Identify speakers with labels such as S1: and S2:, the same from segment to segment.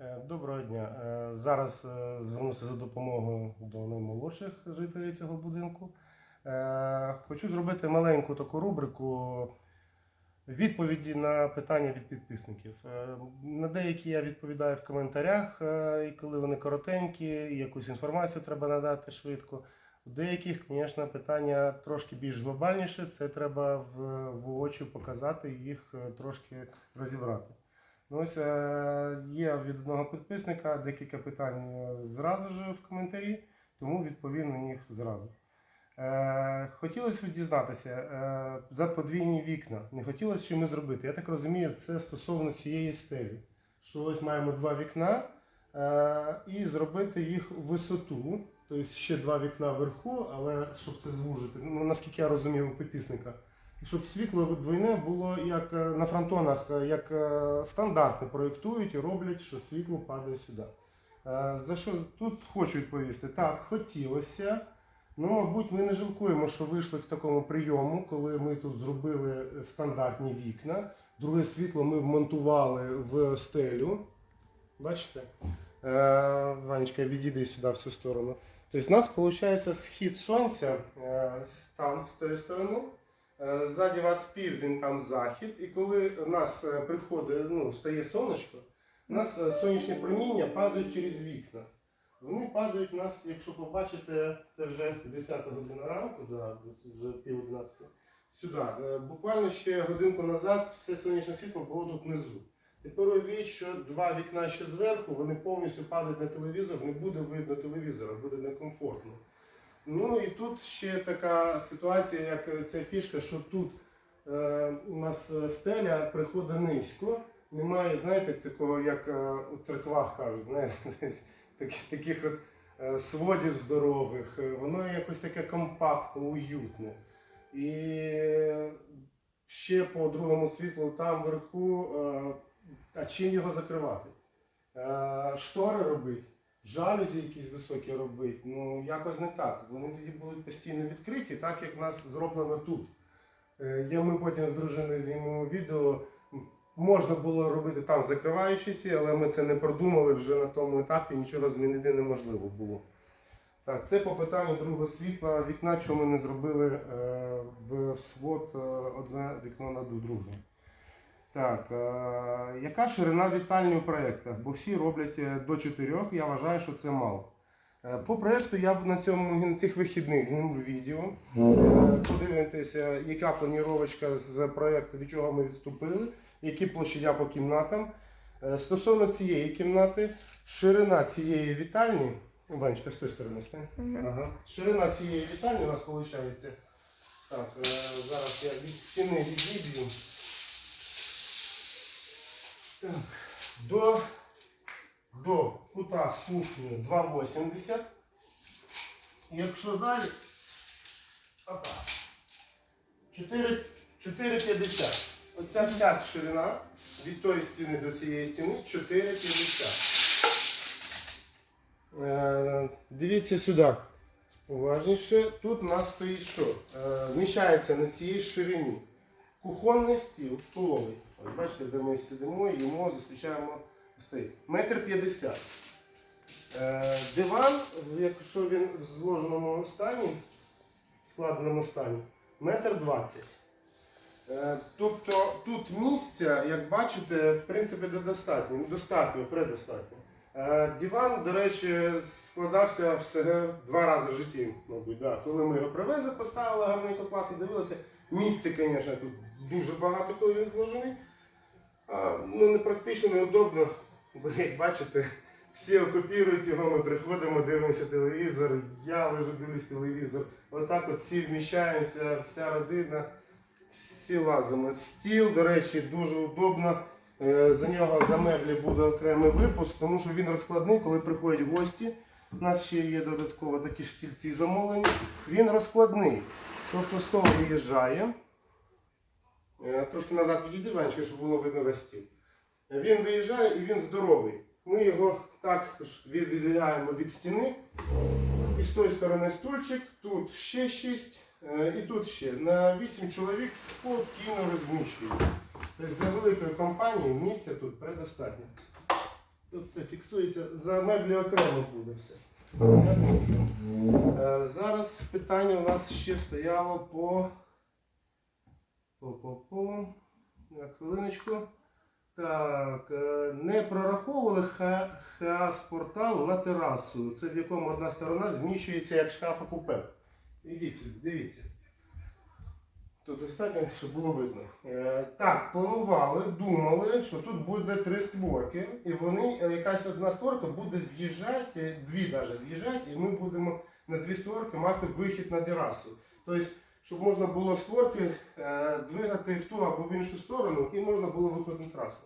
S1: Е, Доброго дня. Е, Зараз е, звернуся за допомогою до наймолодших жителів цього будинку. Хочу зробити маленьку таку рубрику відповіді на питання від підписників. На деякі я відповідаю в коментарях, і коли вони коротенькі, і якусь інформацію треба надати швидко. У деяких, звісно, питання трошки більш глобальніше. Це треба в, очі показати і їх трошки розібрати. Ну, ось е, є від одного підписника декілька питань е, зразу ж в коментарі, тому відповім на них зразу. Е, хотілося б дізнатися за подвійні вікна. Не хотілося що ми зробити. Я так розумію, це стосовно цієї стелі. Що ось маємо два вікна і зробити їх в висоту. Тобто ще два вікна вверху, але щоб це звужити, ну наскільки я розумію у підписника. Щоб світло двойне було як е, на фронтонах, е, як е, стандартно проєктують і роблять, що світло падає сюди. За що тут хочу відповісти? Так, хотілося. Ну, мабуть, ми не жалкуємо, що вийшли к такому прийому, коли ми тут зробили стандартні вікна. Друге світло ми вмонтували в стелю. Бачите? Ванечка, відійди сюди в цю сторону. Тобто, у нас виходить схід сонця там, з тої сторони. Е, Ззаді вас південь, там захід. І коли у нас е, приходить, ну, встає сонечко, у нас е, сонячні проміння падають через вікна. Вони падають у нас, якщо побачите, це вже 10 година ранку, да, вже пів 11, сюди. Буквально ще годинку назад все сонячне світло було тут внизу. Тепер уявіть, що два вікна ще зверху, вони повністю падають на телевізор, не буде видно телевізора, буде некомфортно. Ну і тут ще така ситуація, як е, ця фішка, що тут е, у нас е, стеля приходить низько. Немає, знаєте, такого, як е, у церквах кажуть, знаєте, десь таких, таких от е, сводів здорових. Е, Воно якось таке компактне, уютне. І ще по другому світлу там вверху, е, а чим його закривати? Е, Штори робити, жалюзі якісь високі робити, ну якось не так. Вони тоді будуть постійно відкриті, так як в нас зроблено тут. Е, Я ми потім з дружиною знімемо відео. Можна було робити там закриваючися, але ми це не продумали вже на тому етапі, нічого змінити неможливо було. Так, це по питанню другого світла вікна, чому ми не зробили е, в свод е, одне вікно над другим. Так, е, яка ширина вітальні у проєктах? Бо всі роблять е, до 4, я вважаю, що це мало. Е, По проєкту я б на, цьому, на цих вихідних зніму відео. Е, Подивитися, яка планіровочка з проєкту, від чого ми відступили, які площадя по кімнатам. Е, Стосовно цієї кімнати, ширина цієї вітальні. Ванечка, з тої сторони стань. Ага. Ширина цієї вітальні у нас виходить. Так, е, зараз я від стіни відійду. До, до кута з кухні 2,80. Якщо далі. Опа. 4 4,50. Оця вся ширина від тої стіни до цієї стіни 4,50. Е, дивіться сюди. Уважніше. Тут у нас стоїть що? Е, вміщається на цій ширині. Кухонний стіл, столовий. От бачите, де ми сидимо, їмо, зустрічаємо гостей. Метр п'ятдесят. Е, диван, якщо він в зложеному стані, в складеному стані, метр двадцять. Е, Тобто тут місця, як бачите, в принципі, достатньо, достатньо, предостатньо. Е, Диван, до речі, складався всього два рази в житті, мабуть. Да. Коли ми його привезли, поставили гарненько клас і дивилися. Місця, звісно, тут дуже багато, коли він зложений. Ну, не практично, неудобно, бо як бачите, всі окупірують його, ми приходимо, дивимося телевізор, я лежу, дивлюсь телевізор. Отак от всі вміщаємося, вся родина, всі лазимо. Стіл, до речі, дуже удобно. Е, За нього за меблі буде окремий випуск, тому що він розкладний, коли приходять гості. У нас ще є додатково такі ж стільці замовлені. Він розкладний. Тобто стол виїжджає. Е, Трошки назад відійди, Ванечка, щоб було видно весь стіл. Він виїжджає і він здоровий. Ми його також відвідуємо від стіни. І з тої сторони стульчик, тут ще 6, і тут ще. На 8 чоловік спокійно розміщується. Тобто для великої компанії місця тут предостатньо. Тут все фіксується, за меблі окремо буде все. Е, Зараз питання у нас ще стояло по. По, по, по. Хвилиночку. Так, е, не прораховували хас-портал на терасу. Це в якому одна сторона зміщується як шкаф купе. Ідіть дивіться. Тут достатньо, щоб було видно. Е, так, планували, думали, що тут буде три створки, і вони, е, якась одна створка буде з'їжджати, дві навіть з'їжджати, і ми будемо на дві створки мати вихід на терасу. Тобто, щоб можна було створки е, двигати в ту або в іншу сторону, і можна було виходити на трасу.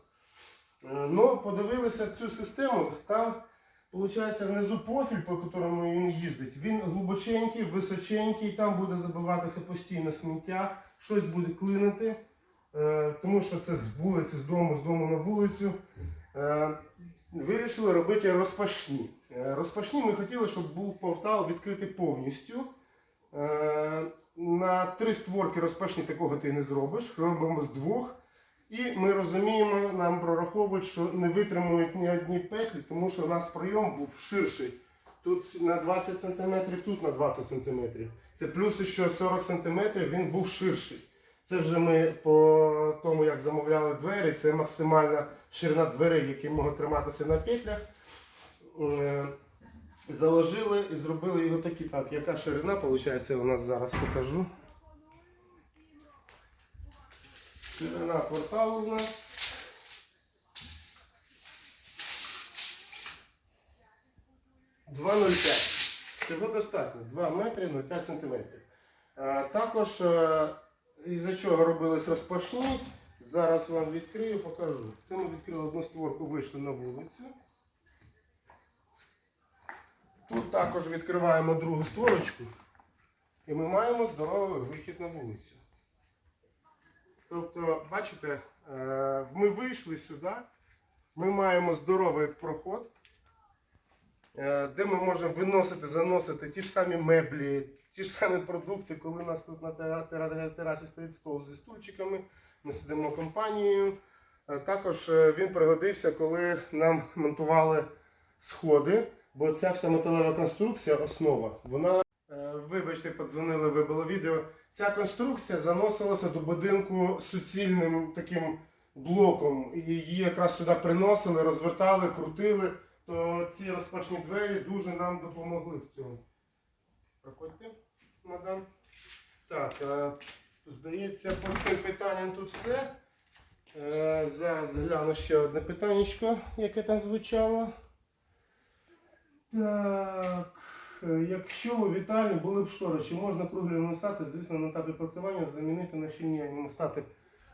S1: Е, Ну, подивилися цю систему, там, виходить, внизу профіль, по якому він їздить, він глибоченький, височенький, там буде забиватися постійно сміття, щось буде клинити, е, тому що це з вулиці, з дому, з дому на вулицю. Вирішили робити розпашні. Розпашні ми хотіли, щоб був портал відкритий повністю. Е, На три створки розпашні такого ти не зробиш. Робимо з двох. І ми розуміємо, нам прораховують, що не витримують ні одні петлі, тому що у нас прийом був ширший. Тут на 20 см, тут на 20 см. Це плюс ще 40 см він був ширший. Це вже ми по тому, як замовляли двері, це максимальна ширина дверей, які можуть триматися на петлях. Заложили і зробили його такі. Так, яка ширина, виходить, у нас зараз покажу. Ширина порталу у нас. Два. Цього достатньо. 2 метри 0,5 сантиметрів. Також е, із-за чого робились розпашні. Зараз вам відкрию, покажу. Це ми відкрили одну створку, вийшли на вулицю. Тут також відкриваємо другу створочку. І ми маємо здоровий вихід на вулицю. Тобто, бачите, е, ми вийшли сюди, ми маємо здоровий проход, е, де ми можемо виносити, заносити ті ж самі меблі, ті ж самі продукти, коли у нас тут на тера- тера- терасі стоїть стол зі стульчиками, ми сидимо компанією. Е, Також він пригодився, коли нам монтували сходи, бо ця вся металева конструкція, основа, вона, е, вибачте, подзвонили, вибило відео. Ця конструкція заносилася до будинку суцільним таким блоком. І її якраз сюди приносили, розвертали, крутили. То ці розпашні двері дуже нам допомогли в цьому. Проходьте, мадам. Так, е, здається, по цим питанням тут все. Е, Зараз гляну ще одне питаннячко, яке там звучало. Так. Е, Якщо у вітальні були б штори, чи можна круглі анімостати, звісно, на етапі проектування замінити на щільні анімостати?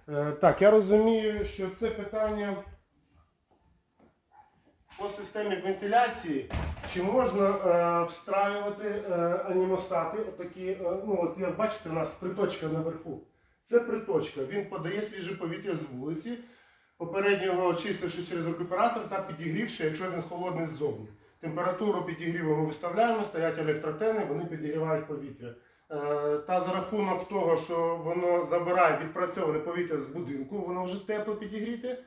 S1: Е, Так, я розумію, що це питання по системі вентиляції. Чи можна е, встраювати е, анімостати? Отакі, е, ну, от як бачите, у нас приточка наверху. Це приточка. Він подає свіже повітря з вулиці, попередньо його очистивши через рекуператор та підігрівши, якщо він холодний ззовні. Температуру підігріву ми виставляємо, стоять електротени, вони підігрівають повітря. Е, Та за рахунок того, що воно забирає відпрацьоване повітря з будинку, воно вже тепло підігріте,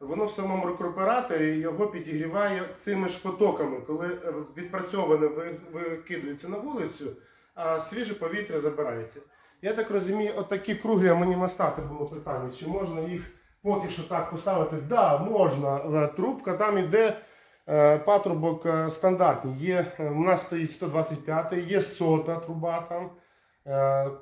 S1: воно в самому рекуператорі його підігріває цими ж потоками, коли е, відпрацьоване ви- викидується на вулицю, а свіже повітря забирається. Я так розумію, отакі круглі амонімостати було питання, чи можна їх поки що так поставити? Так, да, можна. Трубка там іде. Е, Патрубок е, стандартний. Є, е, у нас стоїть 125, є сота труба там,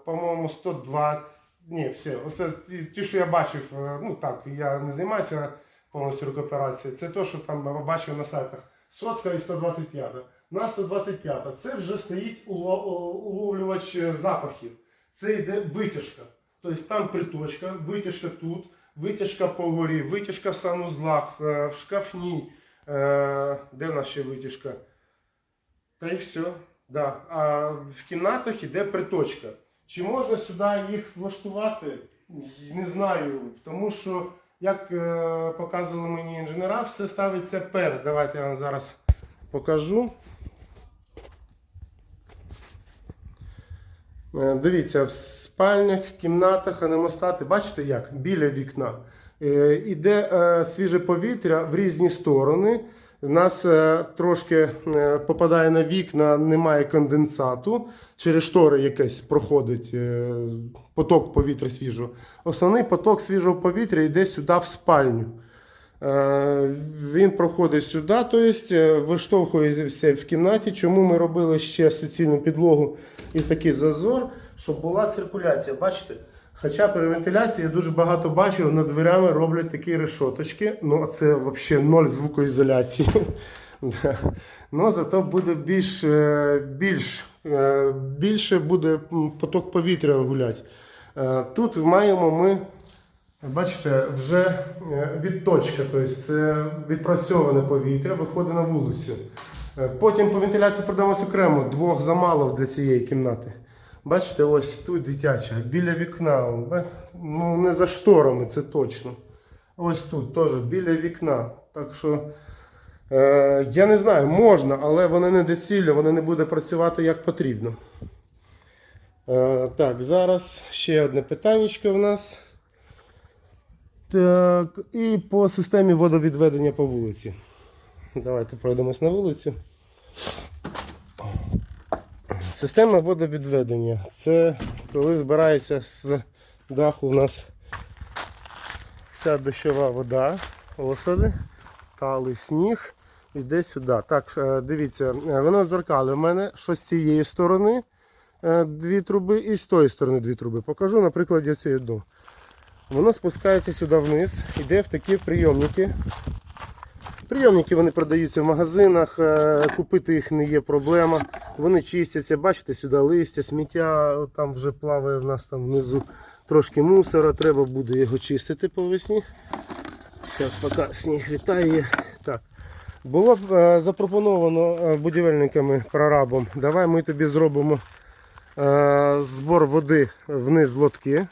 S1: по-моєму, 120. Ні, все. Оце ті, що я бачив, ну так, я не займаюся повністю рекоперацією. Це те, що там бачив на сайтах. Сотка і 125. На 125 це вже стоїть уловлювач запахів. Це йде витяжка. Тобто там приточка, витяжка тут, витяжка по горі, витяжка в санузлах, в шкафні. Е, де в нас ще витяжка? Та і все. Да. А в кімнатах іде приточка. Чи можна сюди їх влаштувати? Не знаю. Тому що, як е, показували мені інженера, все ставиться перед. Давайте я вам зараз покажу. Е, Дивіться, в спальних кімнатах анемостати, бачите як? Біля вікна. Е, Іде е, свіже повітря в різні сторони. У нас е, трошки попадає на вікна, немає конденсату. Через штори якесь проходить поток повітря свіжого. Основний поток свіжого повітря йде сюди в спальню. Він проходить сюди, тобто виштовхується в кімнаті. Чому ми робили ще суцільну підлогу і такий зазор, щоб була циркуляція. Бачите? Хоча при вентиляції я дуже багато бачив, над дверями роблять такі решоточки. Ну, це взагалі ноль звукоізоляції. Ну, зато буде більш, е, більш, е, більше буде поток повітря гуляти. Е, Тут маємо ми, бачите, вже відточка, тобто це відпрацьоване повітря, виходить на вулицю. Потім по вентиляції продаємося окремо, двох замало для цієї кімнати. Бачите, ось тут дитяча, біля вікна. Ну, не за шторами, це точно. Ось тут теж біля вікна. Так що, е, я не знаю, можна, але воно не доцільне, воно не буде працювати як потрібно. Е, так, зараз ще одне питання в нас. Так, і по системі водовідведення по вулиці. Давайте пройдемось на вулицю. Система водовідведення. Це коли збирається з даху у нас вся дощова вода, осади, талий сніг, іде сюди. Так, е, дивіться, воно дзеркали в мене, що з цієї сторони е, дві труби і з тої сторони дві труби. Покажу на прикладі цієї дну. Воно спускається сюди вниз, йде в такі прийомники. Прийомники вони продаються в магазинах, е, купити їх не є проблема. Вони чистяться, бачите, сюди листя, сміття, там вже плаває в нас там внизу трошки мусора, треба буде його чистити по весні. Зараз поки сніг вітає. Так. Було б е, запропоновано е, будівельниками прорабом, давай ми тобі зробимо збор води вниз лотки.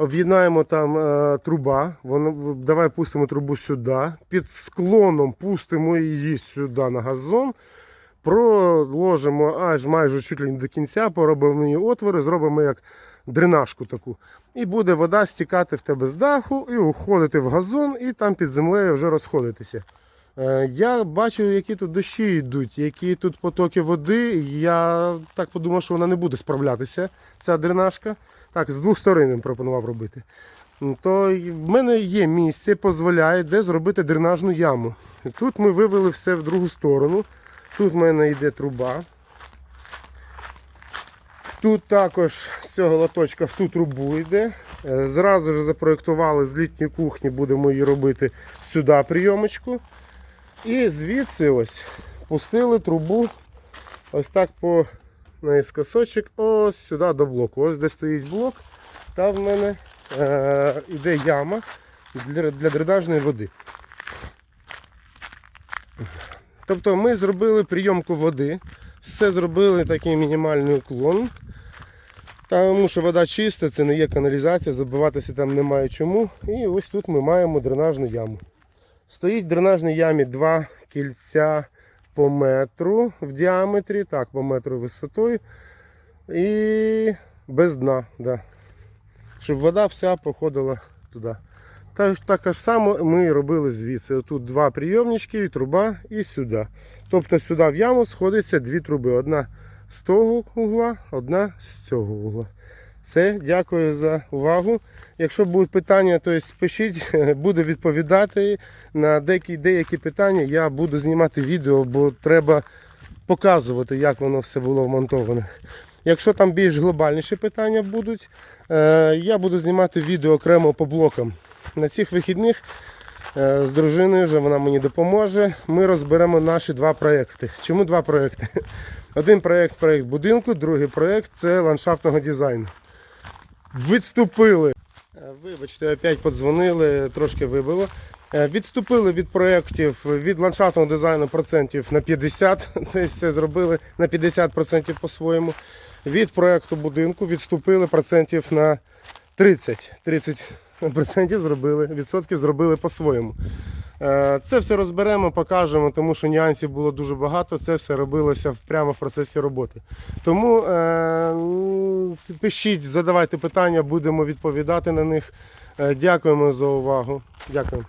S1: Об'єднаємо там е, труба, воно, давай пустимо трубу сюди, під склоном пустимо її сюди на газон, проложимо аж майже чуть ли не до кінця, поробимо її отвори, зробимо як дренажку таку. І буде вода стікати в тебе з даху і уходити в газон, і там під землею вже розходитися. Е, Я бачу, які тут дощі йдуть, які тут потоки води. Я так подумав, що вона не буде справлятися, ця дренажка. Так, з двох сторон він пропонував робити. То в мене є місце, дозволяє, де зробити дренажну яму. Тут ми вивели все в другу сторону. Тут в мене йде труба. Тут також з цього лоточка в ту трубу йде. Е, Зразу ж запроєктували з літньої кухні, будемо її робити сюди прийомочку. І звідси ось пустили трубу ось так по наискосочок, ось сюди до блоку. Ось де стоїть блок, там в мене е, йде яма для, для дренажної води. Тобто ми зробили прийомку води, все зробили такий мінімальний уклон. Тому що вода чиста, це не є каналізація, забиватися там немає чому. І ось тут ми маємо дренажну яму. Стоїть в дренажній ямі два кільця по метру в діаметрі, так, по метру висотою. І без дна, да. щоб вода вся проходила туди. Так, так само ми робили звідси. Тут два прийомнички, труба і сюди. Тобто сюди в яму сходиться дві труби. Одна з того угла, одна з цього угла. Все, дякую за увагу. Якщо будуть питання, то пишіть, буду відповідати на деякі, деякі питання. Я буду знімати відео, бо треба показувати, як воно все було вмонтоване. Якщо там більш глобальніші питання будуть, е, я буду знімати відео окремо по блокам. На цих вихідних е, з дружиною вже вона мені допоможе. Ми розберемо наші два проекти. Чому два проекти? Один проект проект будинку, другий проект це ландшафтного дизайну. Відступили. Е, Вибачте, опять подзвонили, трошки вибило. Е, Відступили від проєктів від ландшафтного дизайну процентів на 50, тобто все зробили на 50% по-своєму. Від проєкту будинку відступили процентів на 30. 30% зробили, відсотків зробили по-своєму. Е, Це все розберемо, покажемо, тому що нюансів було дуже багато. Це все робилося прямо в процесі роботи. Тому е, пишіть, задавайте питання, будемо відповідати на них. Е, Дякуємо за увагу. Дякую.